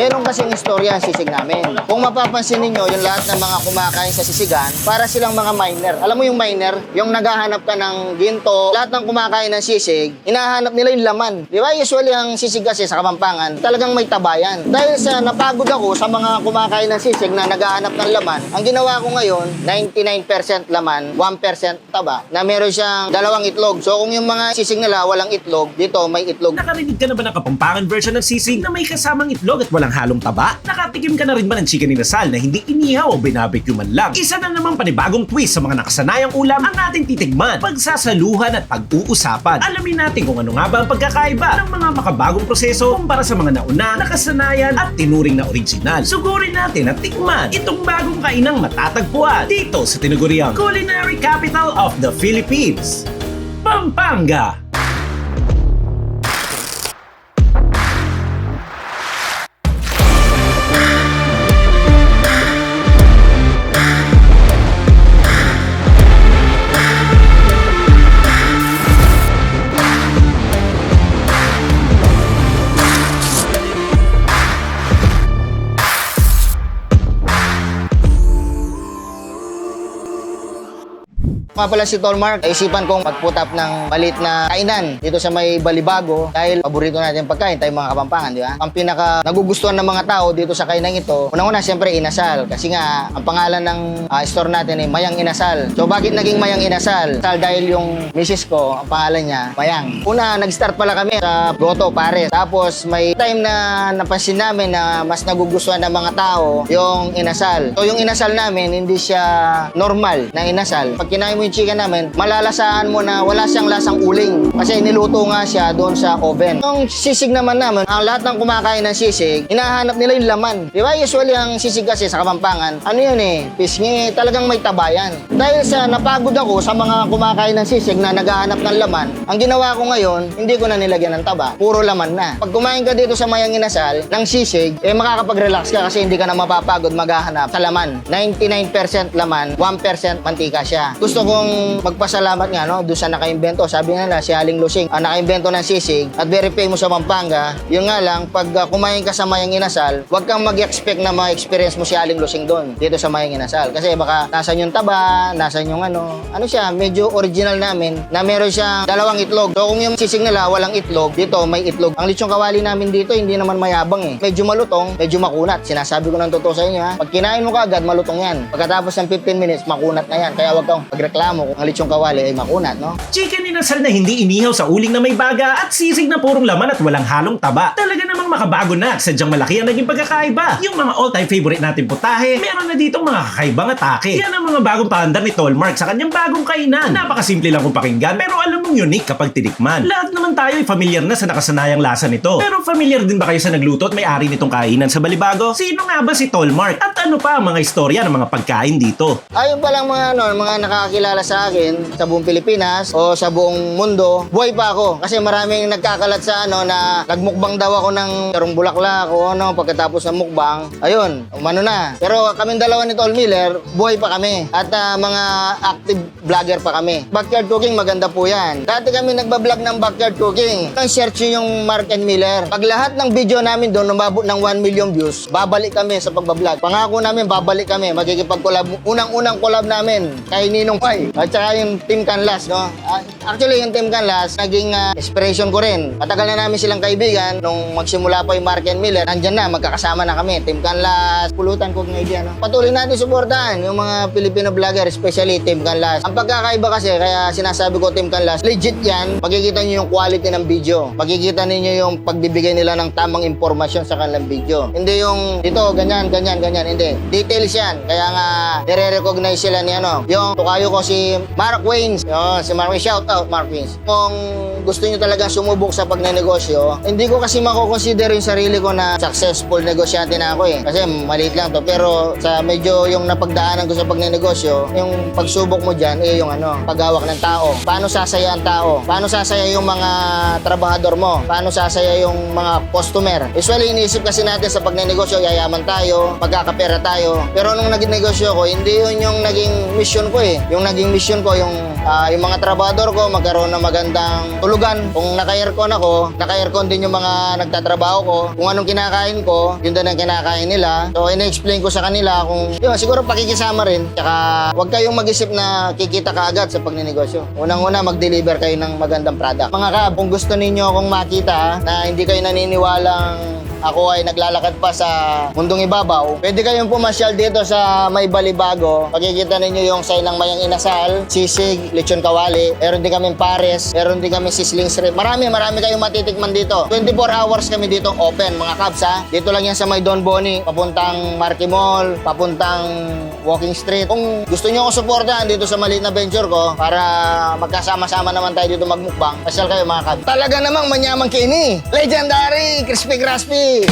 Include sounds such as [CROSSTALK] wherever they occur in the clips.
Meron kasing istorya ang sisig namin. Kung mapapansin ninyo, yung lahat ng mga kumakain sa sisigan, para silang mga miner. Alam mo yung miner? Yung naghahanap ka ng ginto, lahat ng kumakain ng sisig, hinahanap nila yung laman. Di ba? Usually ang sisig kasi sa Kapampangan, talagang may tabayan. Dahil sa napagod ako sa mga kumakain ng sisig na naghahanap ng laman, ang ginawa ko ngayon, 99% laman, 1% taba, na meron siyang dalawang itlog. So kung yung mga sisig nila walang itlog, dito may itlog. Nakarinig ka na ba ng kapampangan version ng sisig na may kasamang itlog at walang halong taba? Nakatikim ka na rin ba ng chicken inasal na hindi inihaw o binabecue man lang? Isa na namang panibagong twist sa mga nakasanayang ulam ang ating titigman, pagsasaluhan at pag-uusapan. Alamin natin kung ano nga ba ang pagkakaiba ng mga makabagong proseso kumpara sa mga nauna, nakasanayan at tinuring na original. Sugurin natin at tikman itong bagong kainang matatagpuan dito sa tinaguriang Culinary Capital of the Philippines, Pampanga. Nga pala si Tolmark, isipan kong magputap ng malit na kainan dito sa may Balibago dahil paborito natin pagkain, tayo mga kapampangan, di ba? Ang pinaka nagugustuhan ng mga tao dito sa kainan ito, unang-una siyempre inasal kasi nga ang pangalan ng ah, store natin ay Mayang Inasal. So bakit naging Mayang Inasal? Sal dahil yung misis ko, ang pangalan niya, Mayang. Una, nag-start pala kami sa Goto, Pares. Tapos may time na napansin namin na mas nagugustuhan ng mga tao yung inasal. So yung inasal namin, hindi siya normal na inasal. Pag kinain mo chicken namin, malalasaan mo na wala siyang lasang uling. Kasi niluto nga siya doon sa oven. Yung sisig naman namin, ang lahat ng kumakain ng sisig, hinahanap nila yung laman. Di ba? Usually ang sisig kasi sa Kapampangan, ano yun eh, pisngi, talagang may tabayan. Dahil sa napagod ako sa mga kumakain ng sisig na naghahanap ng laman, ang ginawa ko ngayon, hindi ko na nilagyan ng taba. Puro laman na. Pag kumain ka dito sa Mayang Inasal ng sisig, eh makakapag-relax ka kasi hindi ka na mapapagod maghahanap sa laman. 99% laman, 1% mantika siya. Gusto kong magpasalamat nga no, doon sa nakaimbento. Sabi nga nila, si Aling Lusing, ang nakaimbento ng sisig at very famous sa Pampanga. Yun nga lang, pag uh, kumain ka sa Mayang Inasal, huwag kang mag-expect na ma-experience mo si Aling Lusing doon, dito sa Mayang Inasal. Kasi baka nasan yung taba, nasan yung ano, ano siya, medyo original namin na meron siyang dalawang itlog. So kung yung sisig nila walang itlog, dito may itlog. Ang lechong kawali namin dito, hindi naman mayabang eh. Medyo malutong, medyo makunat. Sinasabi ko ng totoo sa inyo ha. Pag kinain mo kaagad, malutong yan. Pagkatapos ng 15 minutes, makunat na yan. Kaya huwag kang magreklamo kung ang lechong kawali ay makunat, no? Chicken inasal na hindi inihaw sa uling na may baga at sisig na purong laman at walang halong taba. Talaga namang makabago na at sadyang malaki ang naging pagkakaiba. Yung mga all-time favorite natin putahe, meron na ditong mga kakaibang atake. Yan ang mga bagong paandar ni Tolmark sa kanyang bagong kainan. Napakasimple lang kung pakinggan pero alam mong unique kapag tinikman. Lahat naman tayo ay familiar na sa nakasanayang lasa nito. Pero familiar din ba kayo sa nagluto at may-ari nitong kainan sa Balibago? Sino nga ba si Tolmark? At ano pa ang mga istorya ng mga pagkain dito? Ayun palang mga ano, mga nakakakilala sa akin sa buong Pilipinas o sa buong mundo, buhay pa ako. Kasi maraming nagkakalat sa ano na nagmukbang daw ako ng tarong bulaklak o ano pagkatapos ng mukbang. Ayun, umano na. Pero kaming dalawa ni Tol Miller, buhay pa kami. At ah, mga active vlogger pa kami. Backyard cooking, maganda po yan. Dati kami nagbablog ng backyard cooking. Ang search yung Mark and Miller. Pag lahat ng video namin doon umabot ng 1 million views, babalik kami sa pagbablog. Pangako namin, babalik kami. Magkikipag-collab. Unang-unang collab namin kay Ninong Pai. At saka yung Team Canlas, no? Ah, Actually, yung Team Canlas, naging ah, inspiration ko rin. Matagal na namin silang kaibigan. Nung magsimula pa yung Mark and Miller, nandyan na, magkakasama na kami. Team Canlas, pulutan ko ng idea, no? Patuloy natin suportahan yung mga Filipino vlogger, especially Team Canlas. Ang pagkakaiba kasi, kaya sinasabi ko Team Canlas, legit yan. Makikita nyo yung quality ng video. Makikita ninyo yung pagbibigay nila ng tamang impormasyon sa kanilang video. Hindi yung dito, ganyan, ganyan, ganyan. Hindi. Details yan. Kaya nga, nire-recognize sila ni ano. Yung tukayo ko si Mark Waynes. Yun, si Mark Waynes. Shout out, Mark Waynes. Kung gusto nyo talagang sumubok sa pagnenegosyo, hindi ko kasi makukonsider yung sarili ko na successful negosyante na ako eh. Kasi maliit lang to. Pero sa medyo yung napagdaanan ko sa pagnenegosyo, yung pagsubok mo dyan, eh yung ano, paghawak ng tao. Paano sasaya ang tao? Paano sasaya yung mga trabahador mo? Paano sasaya yung mga customer? Usually, iniisip kasi natin sa pagnenegosyo, yayaman tayo, magkakapera tayo. Pero nung naging negosyo ko, hindi yun yung naging mission ko eh. Yung naging naging mission ko yung ah, yung mga trabador ko magkaroon ng magandang tulugan. Kung naka-aircon ako, naka-aircon din yung mga nagtatrabaho ko. Kung anong kinakain ko, yun din ang kinakain nila. So, ina-explain ko sa kanila kung, yun, siguro pakikisama rin. Tsaka, huwag kayong mag-isip na kikita ka agad sa pagninegosyo. Unang-una, mag-deliver kayo ng magandang product. Mga kab, kung gusto ninyo akong makita na hindi kayo naniniwalang ako ay naglalakad pa sa mundong ibabaw, pwede kayong pumasyal dito sa May Balibago. Makikita ninyo yung sa ilang mayang inasal, sisig, lechon kawali, meron din kaming pares, meron din kami sisling shrimp. Marami, marami kayong matitikman dito. 24 hours kami dito open, mga kabs ha. Dito lang yan sa May Don Boni, papuntang Marquee Mall, papuntang Walking Street. Kung gusto nyo ako supportahan dito sa maliit na venture ko para magkasama-sama naman tayo dito magmukbang, pasyal kayo mga kabs. Talaga namang manyamang kini. Legendary, crispy crispy. Mamanta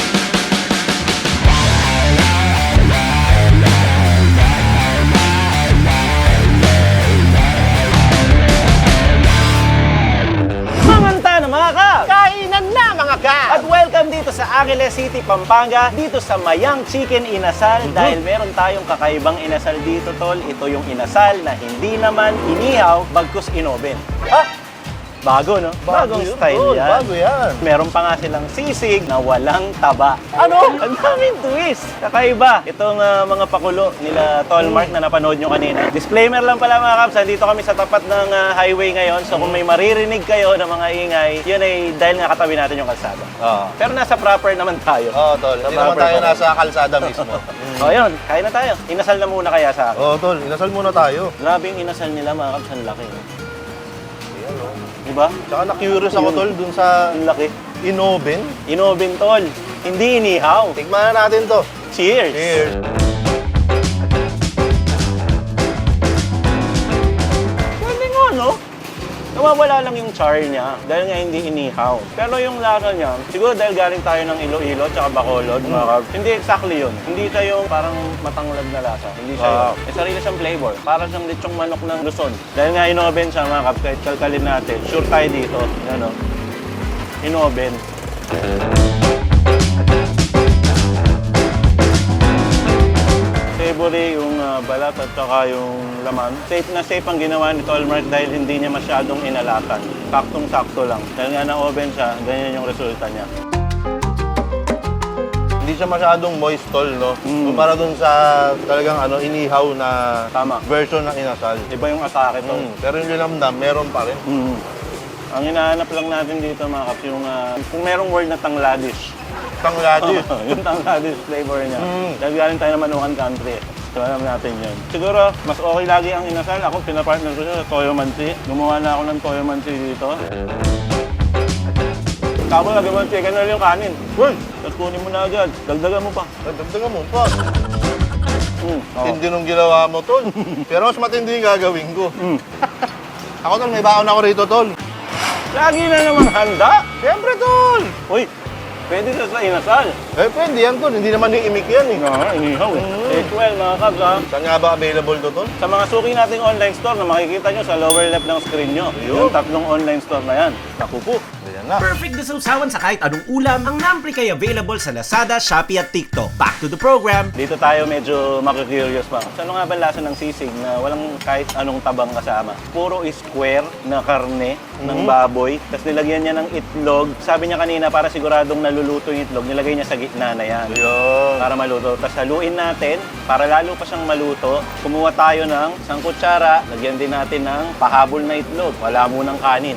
na mga ka! Kainan na mga ka! At welcome dito sa Angeles City, Pampanga, dito sa Mayang Chicken Inasal dahil meron tayong kakaibang inasal dito, tol. Ito yung inasal na hindi naman inihaw, bagkus inoben. Ha? Bago, no? Bagong yun, style tol. yan. Bago yan. Meron pa nga silang sisig na walang taba. Ano? Ang daming twist. Kakaiba. Itong ah, mga pakulo nila Tolmark na napanood nyo kanina. Disclaimer lang pala mga kaps, dito kami sa tapat ng ah, highway ngayon. So kung may maririnig kayo ng mga ingay, yun ay dahil nga katabi natin yung kalsada. Oo. Pero nasa proper naman tayo. Oo, tol. Hindi naman proper tayo pa rin. nasa kalsada mismo. [LAUGHS] O yun, kain na tayo. Inasal na muna kaya sa akin. Oo, tol. Inasal muna tayo. Grabe yung inasal nila mga kaps, ang laki. Ayan, oh. Diba? Tsaka na-curious ako, tol, dun sa Ang laki. Inoven. Inoven tol. Hindi inihaw. Tikman na natin to. Cheers! Cheers. Nawawala lang yung char niya dahil nga hindi inihaw. Pero yung lasa niya, siguro dahil galing tayo ng Iloilo tsaka Bacolod, mga kabs, hindi exactly yun. Hindi siya yung parang matanglad na lasa. Hindi siya Wow. yun. May sarili siyang flavor. Para siyang lechong manok ng Luzon. Dahil nga inoven siya, mga kabs, kahit kalkalin natin, sure tayo dito. Yan, no? Inoven. Savory yung ah, balat at saka yung laman. Safe na safe ang ginawa ni Tolmark dahil hindi niya masyadong inalatan. Saktong-sakto lang. Dahil nga na-oven siya, ganyan yung resulta niya. Hindi siya masyadong moist, tol, no? Mm. Kumpara dun sa talagang ano, inihaw na Tama. version ng inasal. Iba yung atake to. Mm. Pero yung linamdam, meron pa rin. Mm. Ang hinahanap lang natin dito mga kaps, yung ah, kung merong word na tangladish. Tangladi. [LAUGHS] yung tangladish flavor niya. Mm. Dahil galing tayo ng Manukan Country. So alam natin yun. Siguro, mas okay lagi ang inasal. Ako, pinapartner ko siya sa Toyo Mansi. Gumawa na ako ng Toyo Mansi dito. Tapos lagyan mo ng chicken oil yung kanin. Uy! Tapos kunin mo na agad. Dagdagan mo pa. Dagdagan mo pa. Mm. Hindi nung ginawa mo, tol. [LAUGHS] Pero mas matindi yung gagawin ko. Mm. Ako, tol, may baon ako rito, tol. Lagi na naman handa. Siyempre, tol! Uy, pwede sa sa inasal. Eh, pwede yan, tol. Hindi naman iimik yan, eh. No, inihaw eh. Mm. Eh, 12 mga kabs ha. Saan nga ba available to, tol? Sa mga suki nating online store na makikita nyo sa lower left ng screen nyo. Yung tatlong online store na yan. Naku po. Ayan na. Perfect na sausawan sa kahit anong ulam, ang Nampri kay available sa Lazada, Shopee at TikTok. Back to the program. Dito tayo medyo makikurious pa. Sa ano nga ba lasa ng sisig na walang kahit anong tabang kasama? Puro square na karne ng baboy. Tapos nilagyan niya ng itlog. Sabi niya kanina para siguradong naluluto yung itlog, nilagay niya sa gitna na yan. Ayun. Para maluto. Tapos haluin natin, para lalo pa siyang maluto, kumuha tayo ng isang kutsara, lagyan din natin ng pahabol na itlog. Wala munang kanin.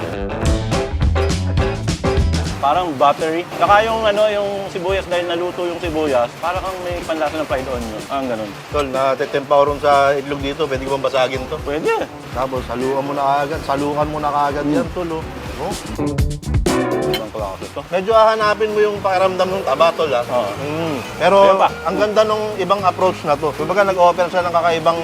Parang buttery. Saka yung ano, yung sibuyas dahil naluto yung sibuyas, para kang may panlasa ng fried onion. Ah, ganun. Tol, natetempa ko rin sa itlog dito. Pwede ko bang basagin to? Pwede. Tapos, salukan mo na kaagad. Salukan mo na kaagad yan, tol, oh. Oh. Medyo hahanapin mo yung pakiramdam ng taba, tol, ah. Oo. Mm. Pero, Ayun pa. ang ganda nung ibang approach na to. Kumbaga, nag-offer siya ng kakaibang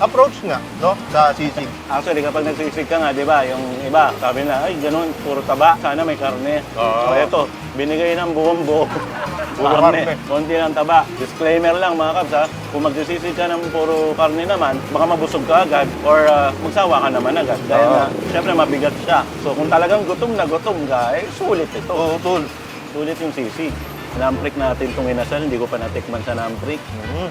approach nga, no? Sa sisig. Actually, kapag nagsisig ka nga, di ba, yung iba, sabi na, ay, ganun, puro taba, sana may karne. Oo. O eto, binigay ng buong buo. [LAUGHS] Puro karne. Konti lang taba. Disclaimer lang mga kabs ha, kung magsisisig ka ng puro karne naman, baka mabusog ka agad or ah, magsawa ka naman agad. Dahil Oo. na, syempre mabigat siya. So kung talagang gutom na gutom ka, eh, sulit ito. Oo, tol. Sulit yung sisig. Namprik natin itong inasal, hindi ko pa natikman sa namprik. Mm.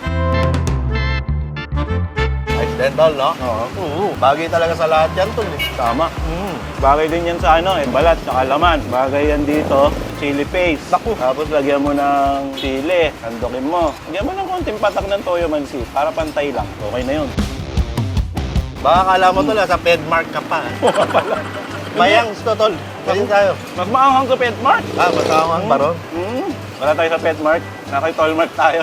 Yan, tol, no? Oo. Oo. Bagay talaga sa lahat yan, tol. eh. Tama. Mm. Bagay din yan sa ano, eh, balat, saka laman. Bagay yan dito, chili paste. Naku. Tapos lagyan mo ng chili, andokin mo. Lagyan mo ng konting patak ng toyo mansi para pantay lang. Okay na yun. Baka kala mo, tol, ah, sa Pedmark ka pa. [LAUGHS] Mayang, to, tol. Kasi tayo. Mas maanghang sa Petmart. Ah, masawang pa ron. Mm. Wala tayo sa Petmart. Nakay Tolmart tayo.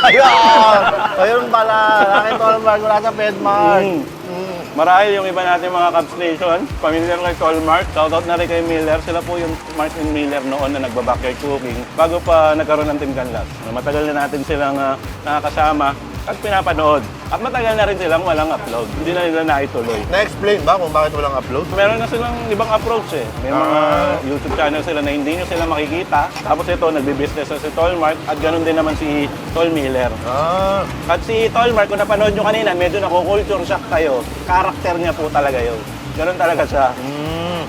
Ayun! Ayun pala. Nakita ko lang wala sa Pedmark. Mm. Mm. Marahil yung iba natin mga Cubs Nation, familiar kay Tolmart. Shoutout na rin kay Miller. Sila po yung Martin Miller noon na nagbabackyard cooking bago pa nagkaroon ng Team Canlas. Matagal na natin silang ah, nakakasama at pinapanood. At matagal na rin silang walang upload. Hindi na nila naituloy. Na-explain ba kung bakit walang upload? Meron na silang ibang approach eh. May mga Ah. YouTube channel sila na hindi nyo sila makikita. Tapos ito, nagbi-business na si Tolmart at ganun din naman si Tol Miller. Ah, At si Tolmart, kung napanood nyo kanina, medyo nako-culture shock kayo. Karakter niya po talaga yun. Ganun talaga siya.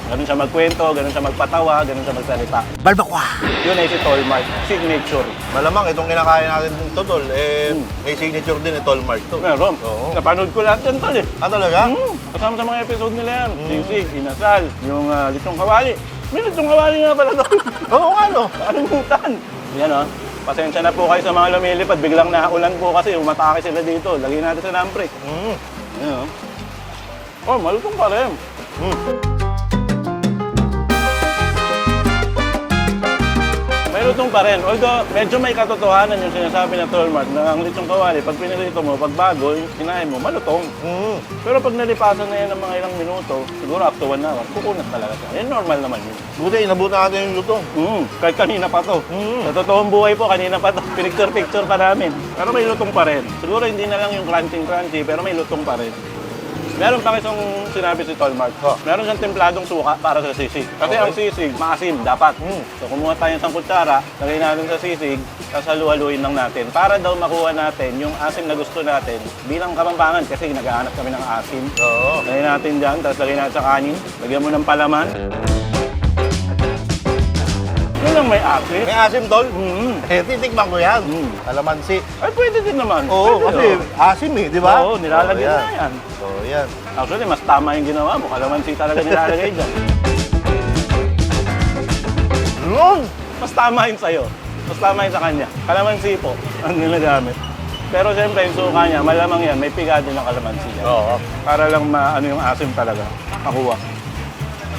Mm. Ganun siya magkwento, ganun siya magpatawa, ganun siya magsalita. Balbakwa! Yun ay si Tolmart. Signature. Malamang itong kinakain natin dito, tol, eh, Mm. may signature din ni Tolmark to. Meron. Oo. Napanood ko lahat yan, Tol eh. Ah, talaga? Hmm, kasama sa mga episode nila yan. Mm. Sigsig, Inasal, yung uh, Litong Kawali. May Litong Kawali nga pala doon. [LAUGHS] Oo nga, no? Kalimutan. Yan o. Pasensya na po kayo sa mga lumilipad. Biglang naulan po kasi umatake sila dito. Lagyan natin sa nampre. Mm. Yan o. Oh, malutong pa rin. May lutong pa rin. Although, medyo may katotohanan yung sinasabi ng Tolmart na ang lechong kawali, pag pinilito mo, pag bago, yung kinain mo, malutong. Mm. Pero pag nalipasan na yan ng mga ilang minuto, siguro up to one hour, kukunat talaga siya. Yan normal naman yun. Buti, inabutan natin yung lutong. Mm, kahit kanina pa to. Mm. Sa totoong buhay po, kanina pa to. [LAUGHS] Picture-picture pa namin. Pero may lutong pa rin. Siguro hindi na lang yung crunching-crunchy, pero may lutong pa rin. Meron pa isang sinabi si Tolmart. Oh. Meron siyang templadong suka para sa sisig. Kasi Okay. ang sisig, maasim, dapat. Mm. So kumuha tayo ng kutsara, lagay natin sa sisig, tapos halu-haluin lang natin. Para daw makuha natin yung asim na gusto natin bilang kapampangan kasi naghahanap kami ng asim. Oo. Lagyan natin dyan, tapos lagyan natin sa kanin. Lagyan mo ng palaman. Yun lang may asin. May asim, tol? Mm. Eh, titikman ko yan. Mm. Kalamansi. Ay, pwede din naman. Oo, Pwede, kasi oh. asim eh, di ba? Oo, nilalagyan Oo, na yan. Oo, yan. Actually, mas tama yung ginawa mo. Kalamansi talaga nilalagay dyan. Yun! Mas tama yun sa'yo. Mas tama yun sa kanya. Kalamansi po ang nilagamit. Pero siyempre, yung suka niya, malamang yan, may piga din ng kalamansi yan. Oo. Para lang maano yung asim talaga. Makuha.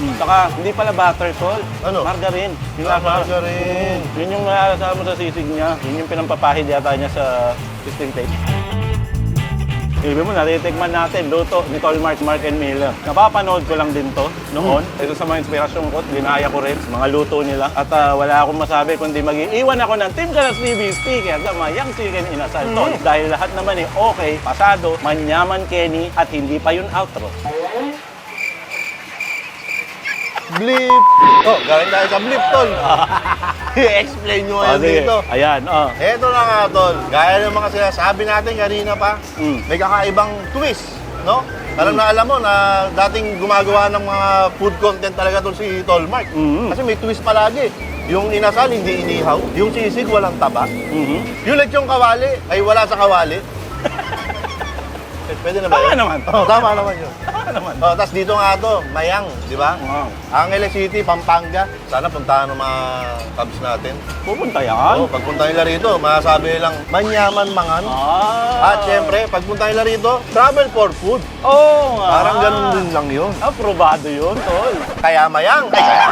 Mm. Saka, hindi pala butter, tol. Ano? Margarine. Yung Ah, lasa. margarine. Mm. Yun yung nalalasahan mo sa sisig niya. Yun yung pinampapahid yata niya sa system tape. Ibig mo, natitikman natin, luto ni Tolmart, Mark and Miller. Napapanood ko lang din to noon. Ito sa mga inspirasyon ko, ginaya ko rin mga luto nila. At ah, wala akong masabi kundi mag-iiwan ako ng Team Galas TV sticker sa Mayang Chicken Inasal Tol. Dahil lahat naman eh okay, pasado, manyaman Kenny, at hindi pa yun outro. Blip! Oh, galing tayo sa blip, tol. [LAUGHS] I-explain nyo Oh, ngayon sige. dito. Ayan, oh. Eto na nga, tol. Gaya ng mga sinasabi natin kanina pa, Mm. may kakaibang twist, no? Alam na alam mo na dating gumagawa ng mga food content talaga to si Tolmark. Mhm. Kasi may twist palagi. Yung inasal, hindi inihaw. Yung sisig, walang taba. Mhm. Yung lechong kawali, ay wala sa kawali. [LAUGHS] Pwede na ba Tama yun? naman. [LAUGHS] Oh, tama naman yun. Tama naman. Oh, tapos dito nga to, Mayang, di ba? Wow. Angeles City, Pampanga. Sana puntahan ng mga Cubs natin. Pupunta yan. Oh, pagpunta nila rito, masasabi lang, manyaman mangan. Ah. At syempre, pagpunta nila rito, travel for food. Oo nga. Parang ganun din lang yun. Aprobado yun, tol. Kaya mayang. Ay, [LAUGHS] kaya.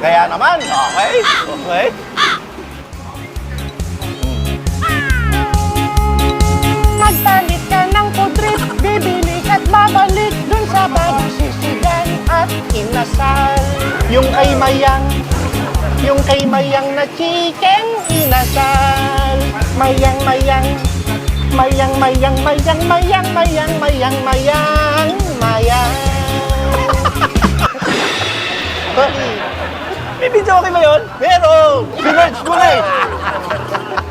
kaya naman. Okay. Okay. Yung kay Mayang, yung kay Mayang na chicken inasal. Mayang, mayang, mayang, mayang, mayang, mayang, mayang, mayang, mayang, mayang. [LAUGHS] May video okay ba yun? Pero, sinerge ko na eh.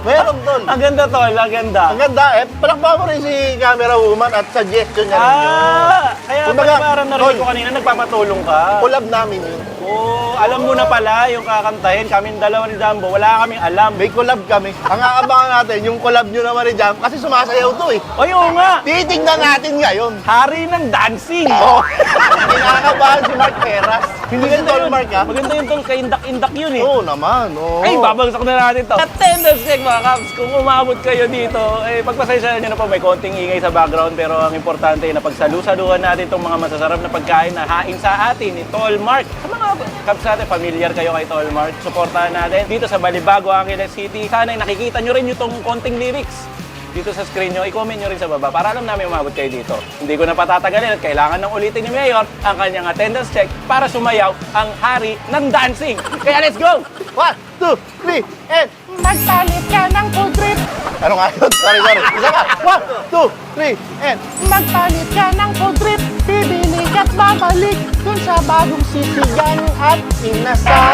Meron doon. Ang ganda, tol. Ang ganda. Ang ganda eh. Palakpa mo rin si camera woman at suggestion niya rin yun. Ah! Kaya Kumbaga, parang narinig ko kanina, nagpapatulong ka. Collab namin yun. 오. Alam mo na pala yung kakantahin. Kaming dalawa ni Jumbo, wala kaming alam. May collab kami. Ang aabangan natin, yung collab nyo naman ni Jam, kasi sumasayaw to eh. Oy, oo nga! Titignan natin ngayon. Hari ng dancing! Oh, [LAUGHS] kinakabahan si Mark Peras. Hindi si Tol Mark ha. Maganda yung tol, kaindak-indak yun eh. Oo naman, oo. Ay, babagsak na natin to. Attendance check mga Cubs. Kung umabot kayo dito, eh, pagpasensya nyo na po, may konting ingay sa background. Pero ang importante ay napagsalusaluhan natin itong mga masasarap na pagkain na hain sa atin ni Tol Mark. Sa mga Cubs natin, familiar kayo kay Tol Mark. Suportahan natin dito sa Balibago, Angeles City. Sana ay nakikita nyo rin yung konting lyrics dito sa screen nyo, i-comment nyo rin sa baba para alam namin umabot kayo dito. Hindi ko na patatagalin at kailangan nang ulitin ni Mayor ang kanyang attendance check para sumayaw ang hari ng dancing. Kaya let's go! One, two, three, and... Magpalit ka ng kudrit. Ano nga yun? Sorry, sorry. Isa pa. One, two, three, and... Magpalit ka ng kudrit. Bibili ka't babalik dun sa bagong sisigan at inasal.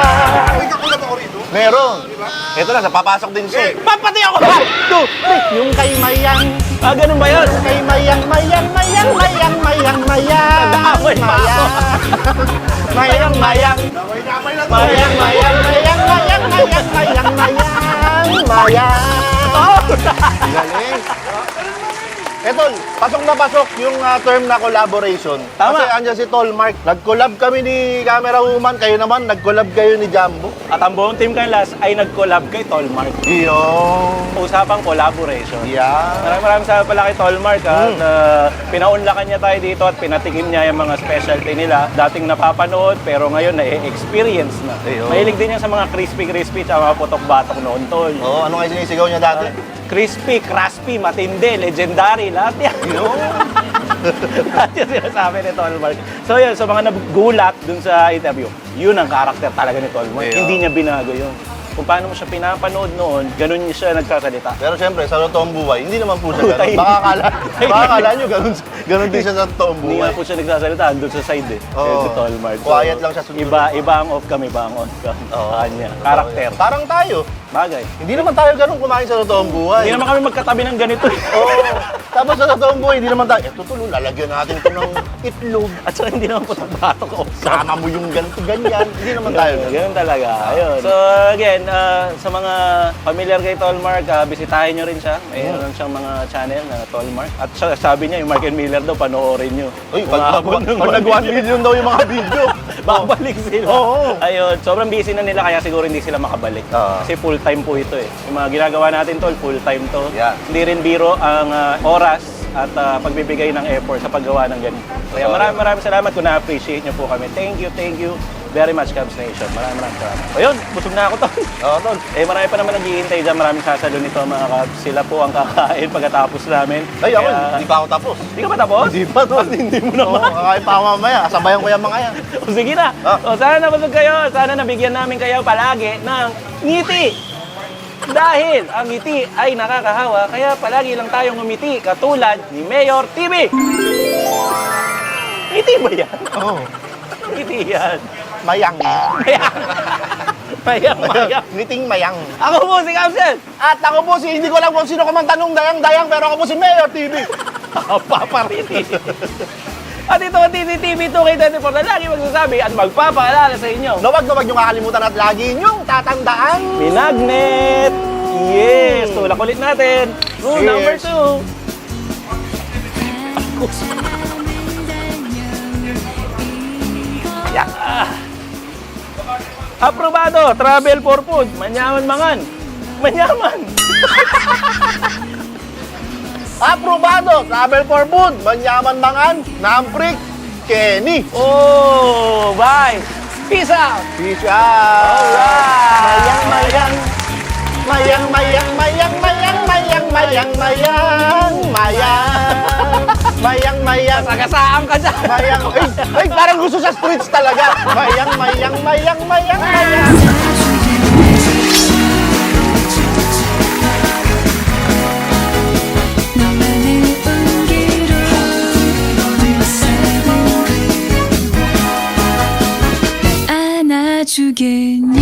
Meron. Ito na, papasok din siya. eh. Papati ako! One, two, three. Yung kay Mayang, Ah, ganun ba yun? kay Mayang, Mayang, Mayang, Mayang, Mayang, Mayang. Nag-aaway pa ako. Mayang, Mayang. Mayang, Mayang, mayang. Mayang, Mayang, Mayang, Mayang, Mayang, Mayang, Mayang. Galing. Eto, pasok na pasok yung ah, term na collaboration. Tama. Kasi andyan si Tol Mark. Nag-collab kami ni Camera Woman. Kayo naman, nag-collab kayo ni Jumbo. At ang buong team Canlas ay nag-collab kay Tolmark. Iyo. Usapang collaboration. Yeah. Maraming maraming salamat pala kay Tolmark ha, Mm. na pinaunlakan niya tayo dito at pinatikim niya yung mga specialty nila. Dating napapanood pero ngayon na-experience na. Ayun. Mahilig din yan sa mga crispy-crispy at mga putok-batok noon, Tol. Oo, ano nga sinisigaw niya dati? Crispy, crispy, matindi, legendary, lahat yan. [LAUGHS] [LAUGHS] lahat yung sinasabi ni Tolmark. So yun, sa mga nagulat dun sa interview, yun ang karakter talaga ni Tolmark. Ayun. Hindi niya binago yun. Kung paano mo siya pinapanood noon, ganun niya siya nagsasalita. Pero siyempre, sa totoong buhay, hindi naman po siya ganun. Baka akala, baka akala nyo, ganun, ganun din siya sa totoong Hindi buhay. nga po siya nagsasalita, andun sa side eh. Oo. Si Tolmark. Quiet lang siya sunod. Iba, iba ang off cam, iba ang on cam. Oo. Sa kanya. Karakter. Parang tayo. Bagay. Hindi naman tayo ganun kumain sa totoong buhay. Hindi naman kami magkatabi ng ganito eh. Oo. Tapos sa totoong buhay, hindi naman tayo, eto tulo, lalagyan natin ito ng itlog. At saka hindi naman po batok off cam. Sama mo yung ganito, ganyan. Hindi naman tayo ganun. ganun talaga. Ayun. So again, ah, sa mga familiar kay Tolmark, ah, bisitahin nyo rin siya. Mayroon siyang mga channel na Tolmark. At siya, sabi niya, yung Mark and Miller daw, panoorin nyo. Uy, pag, pag, pag, ng pag nag 1 million daw yung mga video. [LAUGHS] Babalik sila. Oo. Ayun, sobrang busy na nila kaya siguro hindi sila makabalik. Oo. Kasi full time po ito eh. Yung mga ginagawa natin tol, full time to. Yeah. Hindi rin biro ang ah, oras at ah, pagbibigay ng effort sa paggawa ng ganito. Kaya maraming maraming salamat kung na-appreciate nyo po kami. Thank you, thank you very much, Cubs Nation. Maraming maraming salamat. Ayun, busog na ako to. [LAUGHS] Oo, tol. eh, marami pa naman naghihintay dyan. Maraming sasalo nito mga Cubs. Sila po ang kakain pagkatapos namin. Ay, ako, Kaya- hindi pa ako tapos. Hindi ka pa tapos? Hindi pa, tol. Hindi mo Oo, naman. kakain pa ako mamaya. Sabayan ko yung mga yan. [LAUGHS] O sige na. Ah. O sana nabusog kayo. Sana nabigyan namin kayo palagi ng ngiti. Dahil ang ngiti ay nakakahawa, kaya palagi lang tayong ngumiti katulad ni Mayor TV. Ngiti ba yan? Oo. Ngiti yan? [LAUGHS] Mayang. Mayang. Mayang, mayang. Ngiting mayang. Ako po si Capsen. At ako po si, hindi ko alam kung sino kumanta nung dayang-dayang, pero ako po si Mayor TV. [LAUGHS] Papariti. [LAUGHS] At ito ang TCTV 2K24 na lagi magsasabi at magpapaalala sa inyo. Na wag na wag niyong kakalimutan at lagi niyong tatandaan. Minagnet! Yes! Tulak ulit natin. Rule number two. Yak! Ah. Aprobado! Travel for food. Manyaman mangan. Manyaman! [LAUGHS] Aprobado! Travel for food! Manyaman mangan! Namprik! Kenny! Oh! Bye! Peace out! Peace out! Mayang, agak saang ka dyan. Mayang, ay, ay, parang gusto sa streets talaga. Mayang, mayang, mayang, mayang, mayang. 주겠니